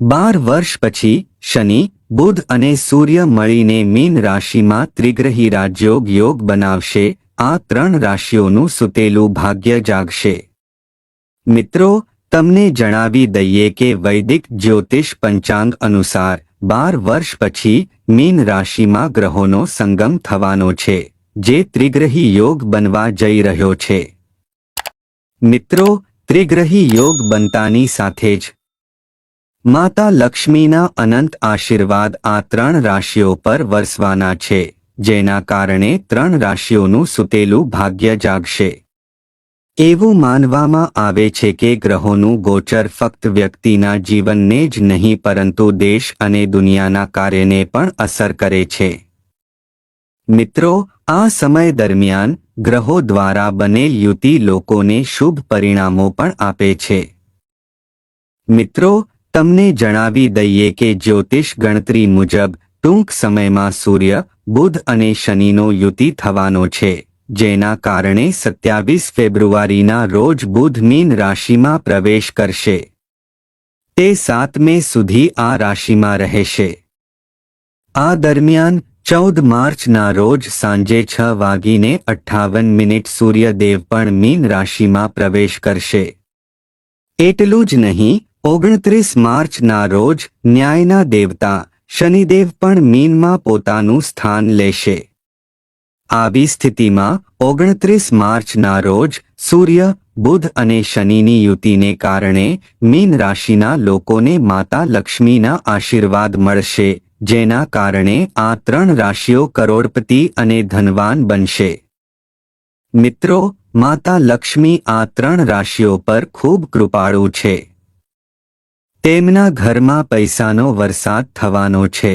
બાર વર્ષ પછી શનિ, બુધ અને સૂર્ય મળીને મીન રાશિમાં ત્રિગ્રહી રાજયોગ યોગ બનાવશે. આ ત્રણ રાશિઓનું સુતેલું ભાગ્ય જાગશે. મિત્રો, તમને જણાવી દઈએ કે વૈદિક જ્યોતિષ પંચાંગ અનુસાર બાર વર્ષ પછી મીન રાશિમાં ગ્રહોનો સંગમ થવાનો છે, જે ત્રિગ્રહી યોગ બનવા જઈ રહ્યો છે. મિત્રો, ત્રિગ્રહી યોગ બનતાની સાથે જ માતા લક્ષ્મીના અનંત આશીર્વાદ આ ત્રણ રાશિઓ પર વરસવાના છે, જેના કારણે ત્રણ રાશિઓનું સુતેલું ભાગ્ય જાગશે. એવું માનવામાં આવે છે કે ગ્રહોનું ગોચર ફક્ત વ્યક્તિના જીવનને જ નહીં, પરંતુ દેશ અને દુનિયાના કાર્યને પણ અસર કરે છે. મિત્રો, આ સમય દરમિયાન ગ્રહો દ્વારા બનેલ યુતિ લોકોને શુભ પરિણામો પણ આપે છે. મિત્રો તમને જણાવી દઈએ કે જ્યોતિષ ગણતરી મુજબ, ટૂંક સમયમાં સૂર્ય, બુધ અને શનિનો યુતિ થવાનો છે, જેના કારણે સત્યાવીસ ફેબ્રુઆરીના રોજ બુધ મીન રાશિમાં પ્રવેશ કરશે. તે સાત મે સુધી આ રાશિમાં રહેશે. આ દરમિયાન, ચૌદ માર્ચના રોજ સાંજે છ વાગીને અઠ્ઠાવન મિનિટ સૂર્યદેવ પણ મીન રાશિમાં પ્રવેશ કરશે. એટલું જ નહીં ઓગણત્રીસ માર્ચના રોજ ન્યાયના દેવતા શનિદેવ પણ મીનમાં પોતાનું સ્થાન લેશે. આવી સ્થિતિમાં ઓગણત્રીસ માર્ચના રોજ સૂર્ય, બુધ અને શનિની યુતિને કારણે મીન રાશિના લોકોને માતા લક્ષ્મીના આશીર્વાદ મળશે, જેના કારણે આ ત્રણ રાશિઓ કરોડપતિ અને ધનવાન બનશે. મિત્રો, માતા લક્ષ્મી આ ત્રણ રાશિઓ પર ખૂબ કૃપાળુ છે. તેમના ઘરમાં પૈસાનો વરસાદ થવાનો છે.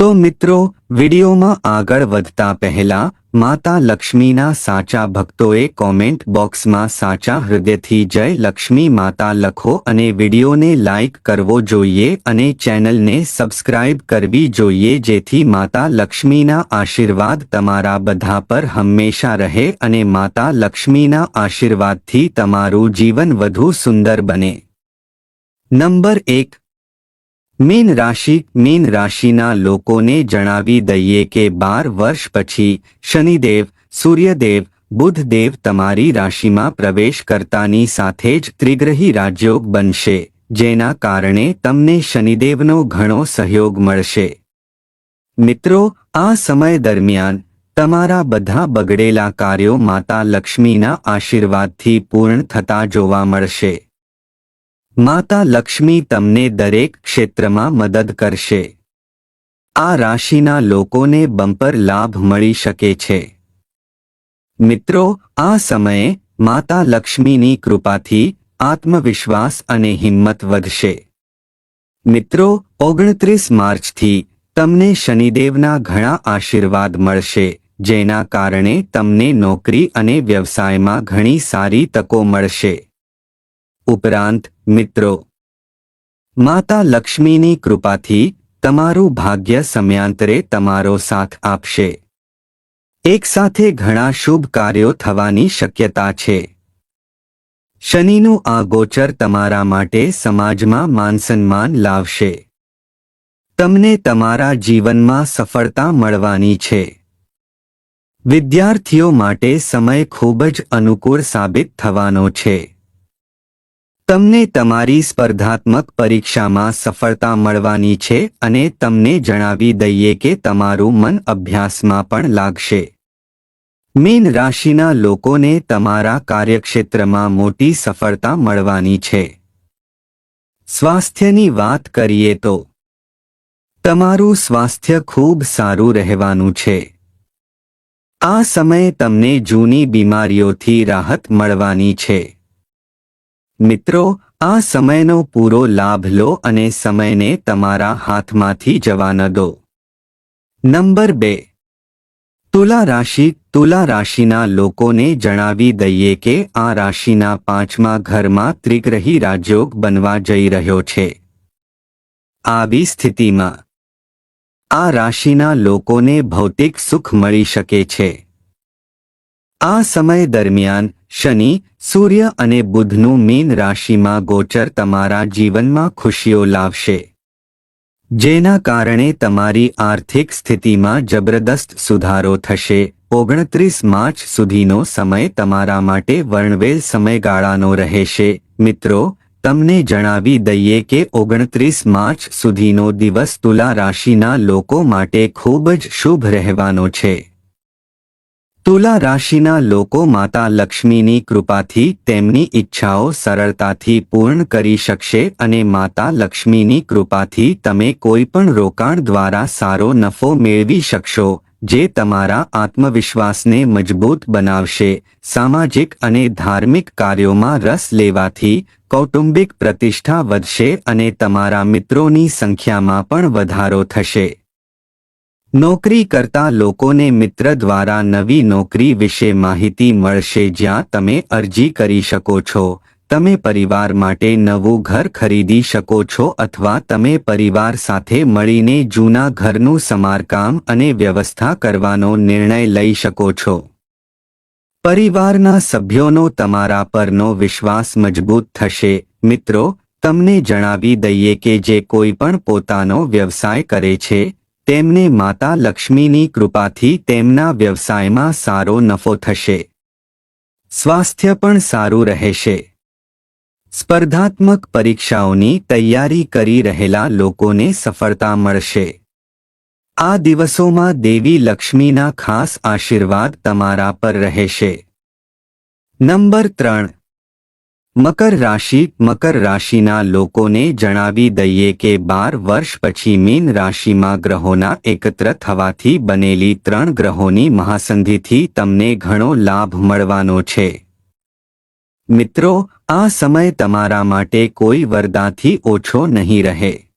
તો મિત્રો, વિડીયોમાં આગળ વધતા પહેલા માતા લક્ષ્મીના સાચા ભક્તોએ કોમેન્ટ બોક્સમાં સાચા હૃદયથી જય લક્ષ્મી માતા લખો અને વિડીયોને લાઇક કરવો જોઈએ અને ચેનલને સબસ્ક્રાઇબ કરવી જોઈએ જેથી માતા લક્ષ્મીના આશીર્વાદ તમારા બધા પર હંમેશા રહે અને માતા લક્ષ્મીના આશીર્વાદથી તમારું જીવન વધુ સુંદર બને. નંબર એક. મીન રાશિ, મીન રાશિના લોકોને જણાવી દઈએ કે બાર વર્ષ પછી શનિદેવ, સૂર્યદેવ, બુધદેવ તમારી રાશિમાં પ્રવેશ કરતાની સાથે જ ત્રિગ્રહી રાજયોગ બનશે, જેના કારણે તમને શનિદેવનો ઘણો સહયોગ મળશે. મિત્રો, આ સમય દરમિયાન તમારા બધા બગડેલા કાર્યો માતા લક્ષ્મીના આશીર્વાદથી પૂર્ણ થતા જોવા મળશે. માતા લક્ષ્મી તમને દરેક ક્ષેત્રમાં મદદ કરશે. આ રાશિના લોકોને બમ્પર લાભ મળી શકે છે. મિત્રો, આ સમયે માતા લક્ષ્મીની કૃપાથી આત્મવિશ્વાસ અને હિંમત વધશે. મિત્રો, ઓગણત્રીસ માર્ચથી તમને શનિદેવના ઘણા આશીર્વાદ મળશે, જેના કારણે તમને નોકરી અને વ્યવસાયમાં ઘણી સારી તકો મળશે. ઉપરાંત, મિત્રો, માતા લક્ષ્મીની કૃપાથી તમારું ભાગ્ય સમયાંતરે તમારો સાથ આપશે. એકસાથે ઘણા શુભ કાર્યો થવાની શક્યતા છે. શનિનું આ ગોચર તમારા માટે સમાજમાં માનસન્માન લાવશે. તમને તમારા જીવનમાં સફળતા મળવાની છે. વિદ્યાર્થીઓ માટે સમય ખૂબ જ અનુકૂળ સાબિત થવાનો છે. તમને તમારી સ્પર્ધાત્મક પરીક્ષામાં સફળતા મળવાની છે અને તમને જણાવી દઈએ કે તમારું મન અભ્યાસમાં પણ લાગશે. મીન રાશિના લોકોને તમારા કાર્યક્ષેત્રમાં મોટી સફળતા મળવાની છે. સ્વાસ્થ્યની વાત કરીએ તો, તમારું સ્વાસ્થ્ય ખૂબ સારું રહેવાનું છે. આ સમયે તમને જૂની બીમારીઓથી રાહત મળવાની છે. મિત્રો, આ સમયનો પૂરો લાભ લો અને સમયને તમારા હાથમાંથી જવા ન દો. નંબર બે. તુલા રાશિ, તુલા રાશિના લોકોને જણાવી દઈએ કે આ રાશિના પાંચમા ઘરમાં ત્રિગ્રહી રાજયોગ બનવા જઈ રહ્યો છે. આવી સ્થિતિમાં આ રાશિના લોકોને ભૌતિક સુખ મળી શકે છે. આ સમય દરમિયાન શનિ, સૂર્ય અને બુધનું મીન રાશિમાં ગોચર તમારા જીવનમાં ખુશીઓ લાવશે. જેના કારણે તમારી આર્થિક સ્થિતિમાં જબરદસ્ત સુધારો થશે. ઓગણત્રીસ માર્ચ સુધીનો સમય તમારા માટે વર્ણવેલ સમયગાળાનો રહેશે. મિત્રો, તમને જણાવી દઈએ કે ઓગણત્રીસ માર્ચ સુધીનો દિવસ તુલા રાશિના લોકો માટે ખૂબ જ શુભ રહેવાનો છે. તુલા રાશિના લોકો માતા લક્ષ્મીની કૃપાથી તેમની ઈચ્છાઓ સરળતાથી પૂર્ણ કરી શકશે અને માતા લક્ષ્મીની કૃપાથી તમે કોઈપણ રોકાણ દ્વારા સારો નફો મેળવી શકશો, જે તમારા આત્મવિશ્વાસને મજબૂત બનાવશે. સામાજિક અને ધાર્મિક કાર્યોમાં રસ લેવાથી કૌટુંબિક પ્રતિષ્ઠા વધશે અને તમારા મિત્રોની સંખ્યામાં પણ વધારો થશે. નોકરી કરતા લોકોને મિત્ર દ્વારા નવી નોકરી વિશે માહિતી મળશે જ્યાં તમે અરજી કરી શકો છો. તમે પરિવાર માટે નવું ઘર ખરીદી શકો છો અથવા તમે પરિવાર સાથે મળીને જૂના ઘરનું સમારકામ અને વ્યવસ્થા કરવાનો નિર્ણય લઈ શકો છો. પરિવારના સભ્યોનો તમારા પરનો વિશ્વાસ મજબૂત થશે. મિત્રો, તમને જણાવી દઈએ કે જે કોઈ પણ પોતાનો વ્યવસાય કરે છે તેમને માતા લક્ષ્મીની કૃપાથી તેમના વ્યવસાયમાં સારો નફો થશે. સ્વાસ્થ્ય પણ સારું રહેશે. સ્પર્ધાત્મક પરીક્ષાઓની તૈયારી કરી રહેલા લોકોને સફળતા મળશે. આ દિવસોમાં દેવી લક્ષ્મીના ખાસ આશીર્વાદ તમારા પર રહેશે. નંબર ત્રણ. મકર રાશિ, મકર રાશિના લોકોને જણાવી દઈએ કે બાર વર્ષ પછી મીન રાશિમાં ગ્રહોના એકત્ર થવાથી બનેલી ત્રણ ગ્રહોની મહાસંધિથી તમને ઘણો લાભ મળવાનો છે. મિત્રો, આ સમય તમારા માટે કોઈ વરદાથી ઓછો નહીં રહે.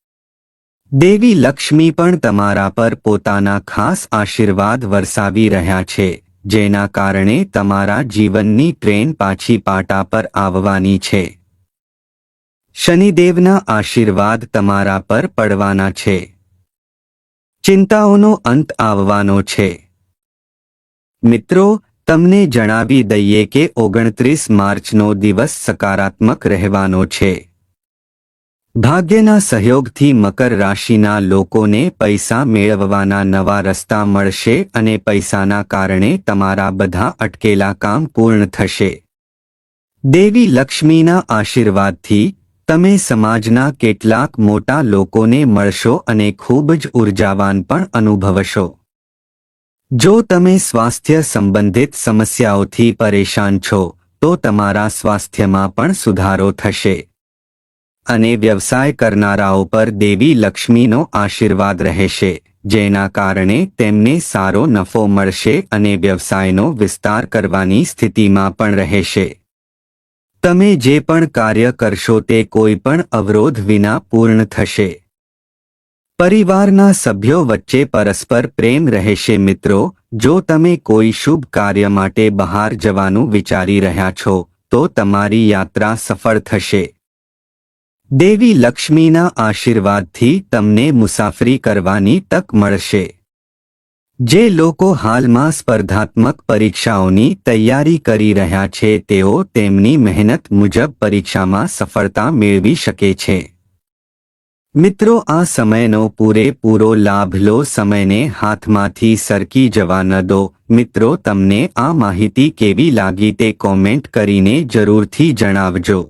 દેવી લક્ષ્મી પણ તમારા પર પોતાના ખાસ આશીર્વાદ વરસાવી રહ્યા છે. જેના કારણે તમારા જીવનની ટ્રેન પાછી પાટા પર આવવાની છે. શનિદેવના આશીર્વાદ તમારા પર પડવાના છે. ચિંતાઓનો અંત આવવાનો છે. મિત્રો, તમને જણાવી દઈએ કે ઓગણત્રીસ માર્ચનો દિવસ સકારાત્મક રહેવાનો છે. ભાગ્યના સહયોગથી મકર રાશિના લોકોને પૈસા મેળવવાના નવા રસ્તા મળશે અને પૈસાના કારણે તમારા બધા અટકેલા કામ પૂર્ણ થશે. દેવી લક્ષ્મીના આશીર્વાદથી તમે સમાજના કેટલાક મોટા લોકોને મળશો અને ખૂબ જ ઉર્જાવાન પણ અનુભવશો. જો તમે સ્વાસ્થ્ય સંબંધિત સમસ્યાઓથી પરેશાન છો, તો તમારા સ્વાસ્થ્યમાં પણ સુધારો થશે. અને વ્યવસાય કરનારાઓ પર દેવી લક્ષ્મીનો આશીર્વાદ રહેશે, જેના કારણે તેમને સારો નફો મળશે અને વ્યવસાયનો વિસ્તાર કરવાની સ્થિતિમાં પણ રહેશે. તમે જે પણ કાર્ય કરશો તે કોઈ પણ અવરોધ વિના પૂર્ણ થશે. પરિવારના સભ્યો વચ્ચે પરસ્પર પ્રેમ રહેશે મિત્રો, જો તમે કોઈ શુભ કાર્ય માટે બહાર જવાનું વિચારી રહ્યા છો, તો તમારી યાત્રા સફળ થશે. દેવી લક્ષ્મીના આશીર્વાદથી તમને મુસાફરી કરવાની તક મળશે. જે લોકો હાલમાં સ્પર્ધાત્મક પરીક્ષાઓની તૈયારી કરી રહ્યા છે, તેઓ તેમની મહેનત મુજબ પરીક્ષામાં સફળતા મેળવી શકે છે. મિત્રો, આ સમયનો પૂરેપૂરો લાભ લો, સમયને હાથમાંથી સરકી જવા ન દો. મિત્રો, તમને આ માહિતી કેવી લાગી તે કોમેન્ટ કરીને જરૂરથી જણાવજો.